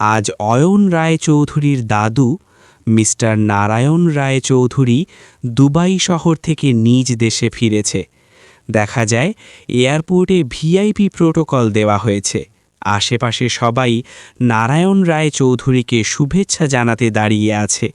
আজ অয়ন রায় চৌধুরীর দাদু, মিস্টার নারায়ণ রায় চৌধুরী দুবাই শহর থেকে নিজ দেশে ফিরেছে। দেখা যায়, এয়ারপোর্টে ভিআইপি প্রোটোকল দেওয়া হয়েছে। আশেপাশে সবাই নারায়ণ রায় চৌধুরীকে শুভেচ্ছা জানাতে দাঁড়িয়ে আছে।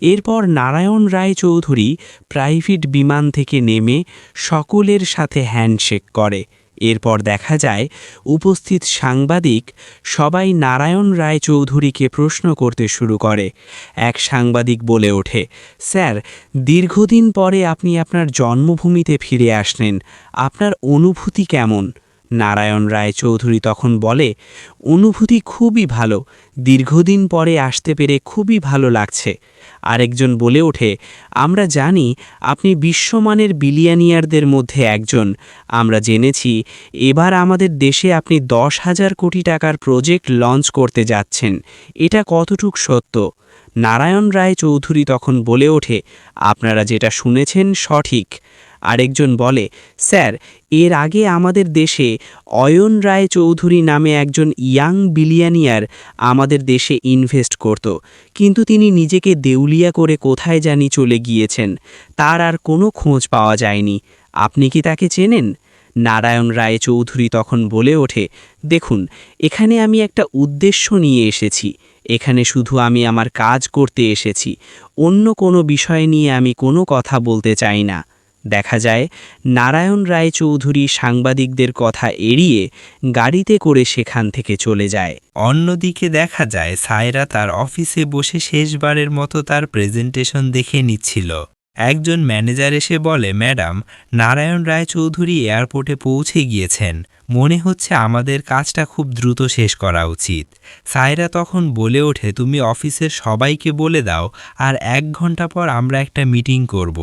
এরপর নারায়ণ রায় চৌধুরী প্রাইভেট বিমান থেকে নেমে সকলের সাথে হ্যান্ডশেক করে। এরপর দেখা যায়, উপস্থিত সাংবাদিক সবাই নারায়ণ রায় চৌধুরীকে প্রশ্ন করতে শুরু করে। এক সাংবাদিক বলে ওঠে, স্যার, দীর্ঘদিন পরে আপনি আপনার জন্মভূমিতে ফিরে আসলেন। আপনার অনুভূতি কেমন? নারায়ণ রায় চৌধুরী তখন বলে, অনুভূতি খুবই ভালো, দীর্ঘদিন পরে আসতে পেরে খুবই ভালো লাগছে। আরেকজন বলে ওঠে, আমরা জানি আপনি বিশ্বমানের বিলিয়ানিয়ারদের মধ্যে একজন। আমরা জেনেছি এবার আমাদের দেশে আপনি দশ হাজার কোটি টাকার প্রজেক্ট লঞ্চ করতে যাচ্ছেন। এটা কতটুক সত্য? নারায়ণ রায় চৌধুরী তখন বলে ওঠে, আপনারা যেটা শুনেছেন সঠিক। আরেকজন বলে, স্যার, এর আগে আমাদের দেশে অয়ন রায় চৌধুরী নামে একজন ইয়াং বিলিয়ানিয়ার আমাদের দেশে ইনভেস্ট করত। কিন্তু তিনি নিজেকে দেউলিয়া করে কোথায় জানি চলে গিয়েছেন। তার আর কোনো খোঁজ পাওয়া যায়নি। আপনি কি তাকে চেনেন? নারায়ণ রায় চৌধুরী তখন বলে ওঠে, দেখুন, এখানে আমি একটা উদ্দেশ্য নিয়ে এসেছি। এখানে শুধু আমি আমার কাজ করতে এসেছি। অন্য কোনো বিষয় নিয়ে আমি কোনো কথা বলতে চাই না। দেখা যায়। নারায়ণ রায় চৌধুরী সাংবাদিকদের কথা এড়িয়ে গাড়িতে করে সেখান থেকে চলে যায়। অন্যদিকে দেখা যায়, সায়রা তার অফিসে বসে শেষবারের মতো তার প্রেজেন্টেশন দেখে নিচ্ছিল। একজন ম্যানেজার এসে বলে, ম্যাডাম, নারায়ণ রায় চৌধুরী এয়ারপোর্টে পৌঁছে গিয়েছেন। মনে হচ্ছে আমাদের কাজটা খুব দ্রুত শেষ করা উচিত। সায়রা তখন বলে ওঠে, তুমি অফিসের সবাইকে বলে দাও, আর এক ঘণ্টা পর আমরা একটা মিটিং করব।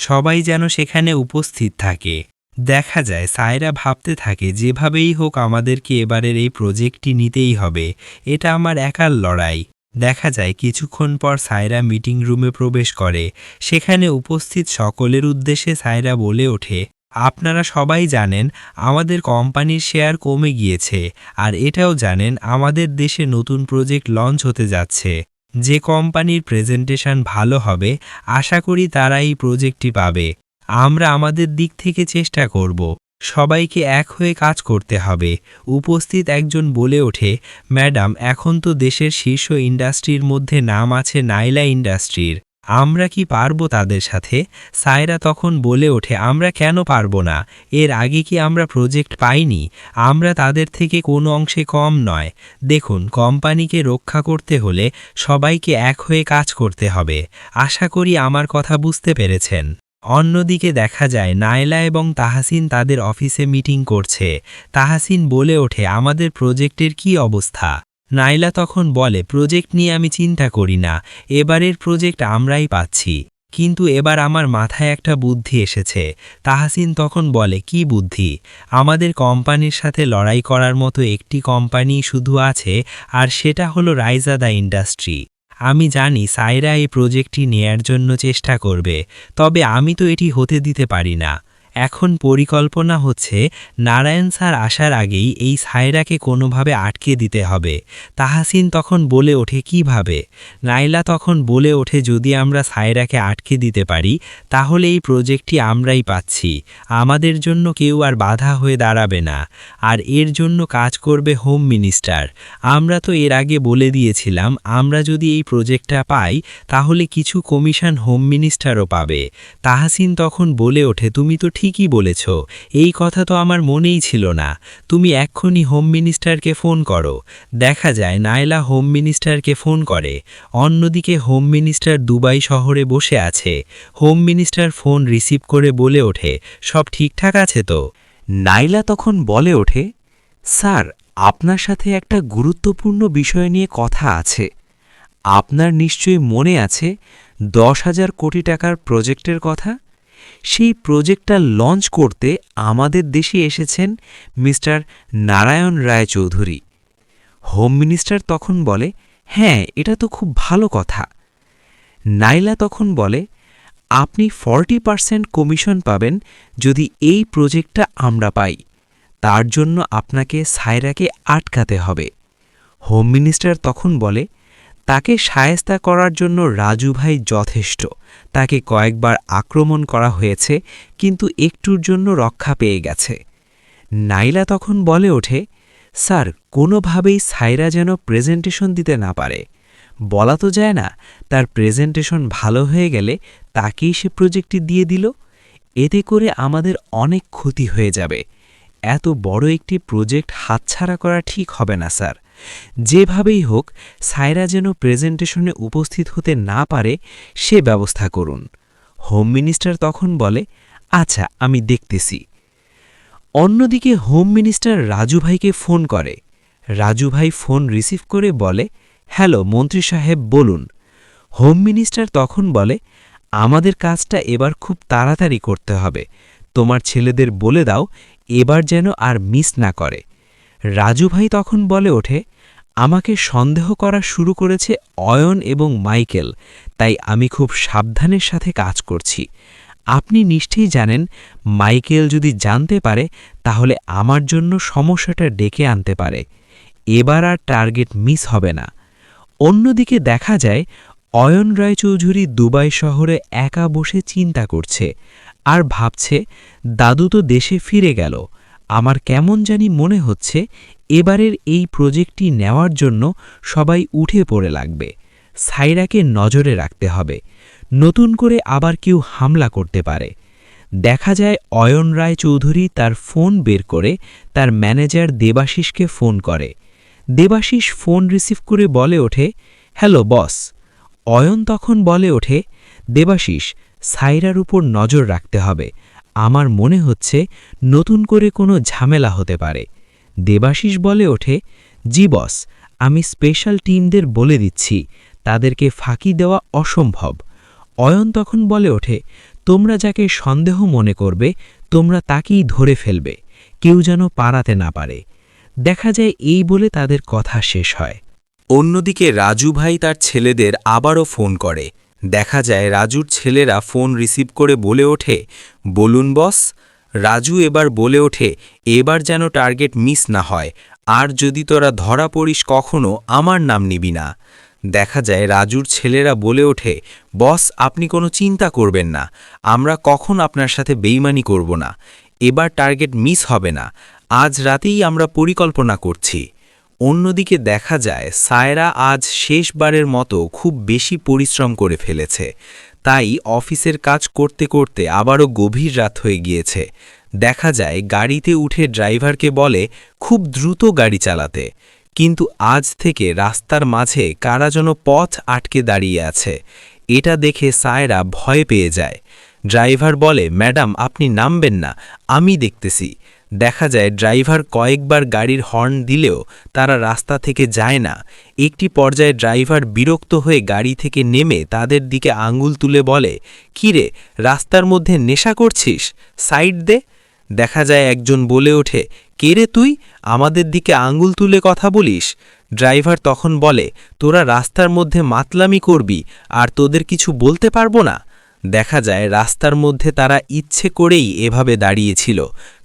সবাই যেন সেখানে উপস্থিত থাকে। দেখা যায়, সায়রা ভাবতে থাকে, যেভাবেই হোক আমাদেরকে এবারের এই প্রজেক্টটি নিতেই হবে। এটা আমার একার লড়াই। দেখা যায়, কিছুক্ষণ পর সায়রা মিটিং রুমে প্রবেশ করে। সেখানে উপস্থিত সকলের উদ্দেশ্যে সায়রা বলে ওঠে, আপনারা সবাই জানেন, আমাদের কোম্পানির শেয়ার কমে গিয়েছে। আর এটাও জানেন, আমাদের দেশে নতুন প্রজেক্ট লঞ্চ হতে যাচ্ছে। যে কোম্পানির প্রেজেন্টেশন ভালো হবে, আশা করি তারা এই প্রজেক্টটি পাবে। আমরা আমাদের দিক থেকে চেষ্টা করব। সবাইকে এক হয়ে কাজ করতে হবে। উপস্থিত একজন বলে ওঠে, ম্যাডাম, এখন তো দেশের শীর্ষ ইন্ডাস্ট্রির মধ্যে নাম আছে নাইলা ইন্ডাস্ট্রির। আমরা কি পারব তাদের সাথে? সায়রা তখন বলে ওঠে, আমরা কেন পারব না? এর আগে কি আমরা প্রজেক্ট পাইনি? আমরা তাদের থেকে কোনো অংশে কম নয়। দেখুন, কোম্পানিকে রক্ষা করতে হলে সবাইকে এক হয়ে কাজ করতে হবে। আশা করি আমার কথা বুঝতে পেরেছেন। অন্যদিকে দেখা যায়, নায়লা এবং তাহাসিন তাদের অফিসে মিটিং করছে। তাহাসিন বলে ওঠে, আমাদের প্রজেক্টের কি অবস্থা? নাইলা তখন বলে প্রজেক্ট নিয়ে আমি চিন্তা করি না। এবারের প্রজেক্ট আমরাই পাচ্ছি। কিন্তু এবার আমার মাথায় একটা বুদ্ধি এসেছে। তাহাসিন তখন বলে, কি বুদ্ধি? আমাদের কোম্পানির সাথে লড়াই করার মতো একটি কোম্পানি শুধু আছে, আর সেটা হলো রাইজাদা ইন্ডাস্ট্রি আমি জানি সাইরা এই প্রজেক্টটি নেয়ার জন্য চেষ্টা করবে, তবে আমি তো এটি হতে দিতে পারি না। এখন পরিকল্পনা হচ্ছে নারায়ণ স্যার আসার আগেই এই সায়রাকে কোনোভাবে আটকে দিতে হবে। তাহাসিন তখন বলে ওঠে কীভাবে নাইলা তখন বলে ওঠে, যদি আমরা সায়রাকে আটকে দিতে পারি, তাহলে এই প্রজেক্টটি আমরাই পাচ্ছি। আমাদের জন্য কেউ আর বাধা হয়ে দাঁড়াবে না। আর এর জন্য কাজ করবে হোম মিনিস্টার। আমরা তো এর আগে বলে দিয়েছিলাম, আমরা যদি এই প্রজেক্টটা পাই, তাহলে কিছু কমিশন হোম মিনিস্টারও পাবে। তাহাসিন তখন বলে ওঠে, তুমি তো ঠিকই বলেছ। এই কথা তো আমার মনেই ছিল না। তুমি এক্ষুনি হোম মিনিস্টারকে ফোন করো। দেখা যায় নাইলা হোম মিনিস্টারকে ফোন করে। অন্যদিকে হোম মিনিস্টার দুবাই শহরে বসে আছে। হোম মিনিস্টার ফোন রিসিভ করে বলে ওঠে, সব ঠিকঠাক আছে তো? নাইলা তখন বলে ওঠে, স্যার, আপনার সাথে একটা গুরুত্বপূর্ণ বিষয় নিয়ে কথা আছে। আপনার নিশ্চয়ই মনে আছে দশ হাজার কোটি টাকার প্রজেক্টের কথা? সেই প্রজেক্টটা লঞ্চ করতে আমাদের দেশে এসেছেন mister Narayan Roy Chowdhury home minister তখন বলে হ্যাঁ এটা তো খুব ভালো কথা। নাইলা তখন বলে, আপনি ফর্টি পার্সেন্ট কমিশন পাবেন যদি এই প্রজেক্টটা আমরা পাই। তার জন্য আপনাকে সায়রাকে আটকাতে হবে। হোম মিনিস্টার তখন বলে তাকে সায়স্তা করার জন্য রাজু ভাই যথেষ্ট। তাকে কয়েকবার আক্রমণ করা হয়েছে, কিন্তু একটুর জন্য রক্ষা পেয়ে গেছে। নাইলা তখন বলে ওঠে, স্যার, কোনোভাবেই সাইরা যেন প্রেজেন্টেশন দিতে না পারে। বলা তো যায় না, তার প্রেজেন্টেশন ভালো হয়ে গেলে তাকেই সে প্রজেক্টটি দিয়ে দিল। এতে করে আমাদের অনেক ক্ষতি হয়ে যাবে। এত বড় একটি প্রজেক্ট হাতছাড়া করা ঠিক হবে না, স্যার। যেভাবেই হোক, সায়রা যেন প্রেজেন্টেশনে উপস্থিত হতে না পারে, সে ব্যবস্থা করুন। হোম মিনিস্টার তখন বলে আচ্ছা আমি দেখতেছি। অন্যদিকে হোম মিনিস্টার রাজু ভাইকে ফোন করে। রাজু ভাই ফোন রিসিভ করে বলে, হ্যালো, মন্ত্রী সাহেব, বলুন। হোম মিনিস্টার তখন বলে, আমাদের কাজটা এবার খুব তাড়াতাড়ি করতে হবে। তোমার ছেলেদের বলে দাও এবার যেন আর মিস না করে। রাজু ভাই তখন বলে ওঠে, আমাকে সন্দেহ করা শুরু করেছে অয়ন এবং মাইকেল, তাই আমি খুব সাবধানের সাথে কাজ করছি। আপনি নিশ্চয়ই জানেন, মাইকেল যদি জানতে পারে, তাহলে আমার জন্য সমস্যাটা ডেকে আনতে পারে। এবার আর টার্গেট মিস হবে না। অন্যদিকে দেখা যায়, অয়ন রায়চৌধুরী দুবাই শহরে একা বসে চিন্তা করছে। আর ভাবছে, দাদু তো দেশে ফিরে গেল। আমার কেমন জানি মনে হচ্ছে, এবারের এই প্রজেক্টটি নেওয়ার জন্য সবাই উঠে পড়ে লাগবে। সাইরাকে নজরে রাখতে হবে। নতুন করে আবার কেউ হামলা করতে পারে। দেখা যায় অয়ন রায় চৌধুরী তার ফোন বের করে তার ম্যানেজার দেবাশিসকে ফোন করে। দেবাশিস ফোন রিসিভ করে বলে ওঠে, হ্যালো, বস। অয়ন তখন বলে ওঠে, দেবাশিস সাইরার উপর নজর রাখতে হবে। আমার মনে হচ্ছে নতুন করে কোনো ঝামেলা হতে পারে। দেবাশিস বলে ওঠে, জি বস, আমি স্পেশাল টিমদের বলে দিচ্ছি। তাদেরকে ফাঁকি দেওয়া অসম্ভব। অয়ন তখন বলে ওঠে, তোমরা যাকে সন্দেহ মনে করবে, তোমরা তাকেই ধরে ফেলবে। কেউ যেন পারাতে না পারে। দেখা যায় এই বলে তাদের কথা শেষ হয়। অন্যদিকে রাজু ভাই তার ছেলেদের আবারও ফোন করে। দেখা যায় রাজুর ছেলেরা ফোন রিসিভ করে বলে ওঠে, বলুন বস, রাজু এবার বলে ওঠে, এবার যেন টার্গেট মিস না হয়, আর যদি তোরা ধরা পড়িস কখনো, আমার নাম নিবি না। দেখা যায় রাজুর ছেলেরা বলে ওঠে, বস, আপনি কোনো চিন্তা করবেন না, আমরা কখন আপনার সাথে বেইমানি করব না, এবার টার্গেট মিস হবে না, আজ রাতেই আমরা পরিকল্পনা করছি। অন্যদিকে দেখা যায়, সায়রা আজ শেষবারের মতো খুব বেশি পরিশ্রম করে ফেলেছে। তাই অফিসের কাজ করতে করতে আবারও গভীর রাত হয়ে গিয়েছে। দেখা যায়, গাড়িতে উঠে ড্রাইভারকে বলে, খুব দ্রুত গাড়ি চালাতে। কিন্তু আজ থেকে রাস্তার মাঝে কারা যেন পথ আটকে দাঁড়িয়ে আছে। এটা দেখে সায়রা ভয় পেয়ে যায়। ড্রাইভার বলে, ম্যাডাম, আপনি নামবেন না, আমি দেখতেছি। দেখা যায়, ড্রাইভার কয়েকবার গাড়ির হর্ন দিলেও তারা রাস্তা থেকে যায় না। একটি পর্যায়ে ড্রাইভার বিরক্ত হয়ে গাড়ি থেকে নেমে তাদের দিকে আঙুল তুলে বলে কিরে রাস্তার মধ্যে নেশা করছিস? সাইড দে। দেখা যায়, একজন বলে ওঠে, কে রে তুই? আমাদের দিকে আঙুল তুলে কথা বলিস? ড্রাইভার তখন বলে, তোরা রাস্তার মধ্যে মাতলামি করবি, আর তোদের কিছু বলতে পারব না? দেখা যায় রাস্তার মধ্যে তারা ইচ্ছে করেই এভাবে দাঁড়িয়েছিল,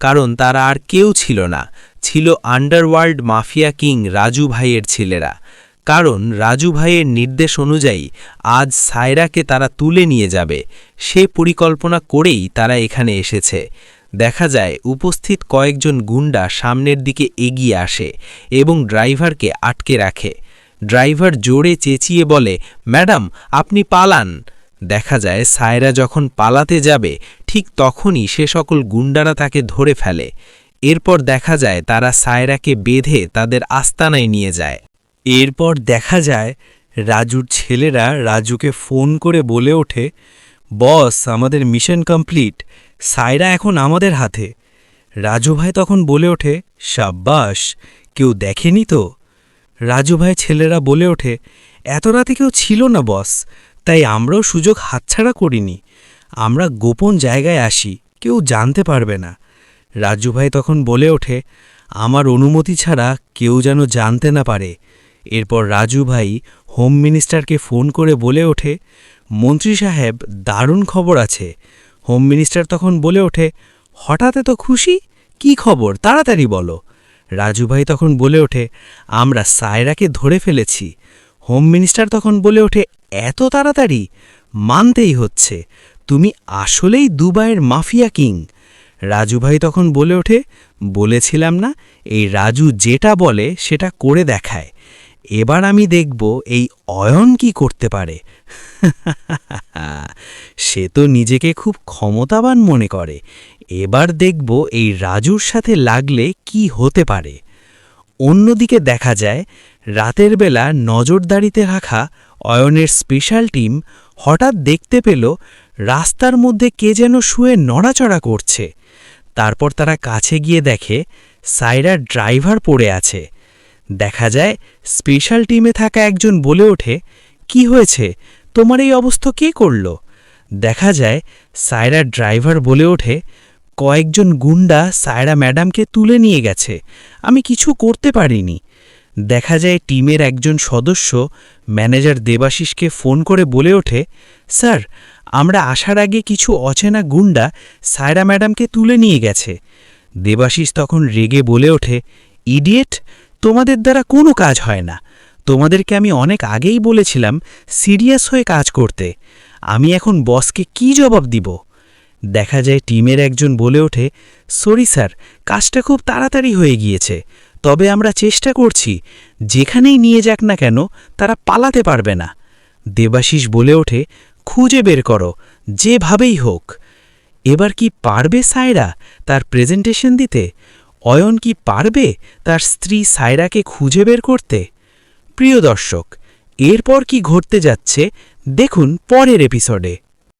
কারণ তারা আর কেউ ছিল না। ছিল আন্ডারওয়ার্ল্ড মাফিয়া কিং রাজু ভাইয়ের ছেলেরা। কারণ রাজু ভাইয়ের নির্দেশ অনুযায়ী আজ সায়রাকে তারা তুলে নিয়ে যাবে। সে পরিকল্পনা করেই তারা এখানে এসেছে। দেখা যায় উপস্থিত কয়েকজন গুন্ডা সামনের দিকে এগিয়ে আসে এবং ড্রাইভারকে আটকে রাখে। ড্রাইভার জোরে চেঁচিয়ে বলে, ম্যাডাম, আপনি পালান। দেখা যায়, সায়রা যখন পালাতে যাবে, ঠিক তখনই সে সকল গুন্ডারা তাকে ধরে ফেলে। এরপর দেখা যায়, তারা সায়রাকে বেঁধে তাদের আস্তানায় নিয়ে যায়। এরপর দেখা যায়, রাজুর ছেলেরা রাজুকে ফোন করে বলে ওঠে, বস, আমাদের মিশন কমপ্লিট, সায়রা এখন আমাদের হাতে। রাজু ভাই তখন বলে ওঠে, সাব্বাস, কেউ দেখেনি তো? রাজু ভাই ছেলেরা বলে ওঠে, এত রাতে কেউ ছিল না, বস। তাই আমরাও সুযোগ হাতছাড়া করিনি। আমরা গোপন জায়গায় আসি, কেউ জানতে পারবে না। রাজু ভাই তখন বলে ওঠে, আমার অনুমতি ছাড়া কেউ যেন জানতে না পারে। এরপর রাজু ভাই হোম মিনিস্টারকে ফোন করে বলে ওঠে, মন্ত্রী সাহেব, দারুণ খবর আছে। হোম মিনিস্টার তখন বলে ওঠে, হঠাৎ এত খুশি? কি খবর? তাড়াতাড়ি বলো। রাজু ভাই তখন বলে ওঠে, আমরা সায়রাকে ধরে ফেলেছি। হোম মিনিস্টার তখন বলে ওঠে, এত তাড়াতাড়ি? মানতেই হচ্ছে। তুমি আসলেই দুবাইয়ের মাফিয়া কিং। রাজু ভাই তখন বলে ওঠে, বলেছিলাম না, এই রাজু যেটা বলে সেটা করে দেখায়। এবার আমি দেখব এই অয়ন কি করতে পারে। সে তো নিজেকে খুব ক্ষমতাবান মনে করে। এবার দেখব এই রাজুর সাথে লাগলে কি হতে পারে। অন্যদিকে দেখা যায় রাতের বেলা নজরদারিতে রাখা অয়নের স্পেশাল টিম হঠাৎ দেখতে পেল রাস্তার মধ্যে কে যেন শুয়ে নড়াচড়া করছে। তারপর তারা কাছে গিয়ে দেখে সাইরার ড্রাইভার পড়ে আছে। দেখা যায় স্পেশাল টিমে থাকা একজন বলে ওঠে, কি হয়েছে? তোমার এই অবস্থা কে করল? দেখা যায় সায়রার ড্রাইভার বলে ওঠে, কয়েকজন গুন্ডা সায়রা ম্যাডামকে তুলে নিয়ে গেছে। আমি কিছু করতে পারিনি। দেখা যায় টিমের একজন সদস্য ম্যানেজার দেবাশিসকে ফোন করে বলে ওঠে, স্যার, আমরা আসার আগে কিছু অচেনা গুন্ডা সায়রা ম্যাডামকে তুলে নিয়ে গেছে। দেবাশিস তখন রেগে বলে ওঠে, ইডিয়েট, তোমাদের দ্বারা কোনো কাজ হয় না। তোমাদেরকে আমি অনেক আগেই বলেছিলাম সিরিয়াস হয়ে কাজ করতে। আমি এখন বসকে কি জবাব দিব? দেখা যায় টিমের একজন বলে ওঠে, সরি স্যার, কাজটা খুব তাড়াতাড়ি হয়ে গিয়েছে। তবে আমরা চেষ্টা করছি, যেখানেই নিয়ে যাক না কেন, তারা পালাতে পারবে না। দেবাশিস বলে ওঠে, খুঁজে বের করো, যেভাবেই হোক। এবার কি পারবে সায়রা তার প্রেজেন্টেশন দিতে? অয়ন কি পারবে তার স্ত্রী সায়রাকে খুঁজে বের করতে? প্রিয় দর্শক, এরপর কি ঘটতে যাচ্ছে, দেখুন পরের এপিসোডে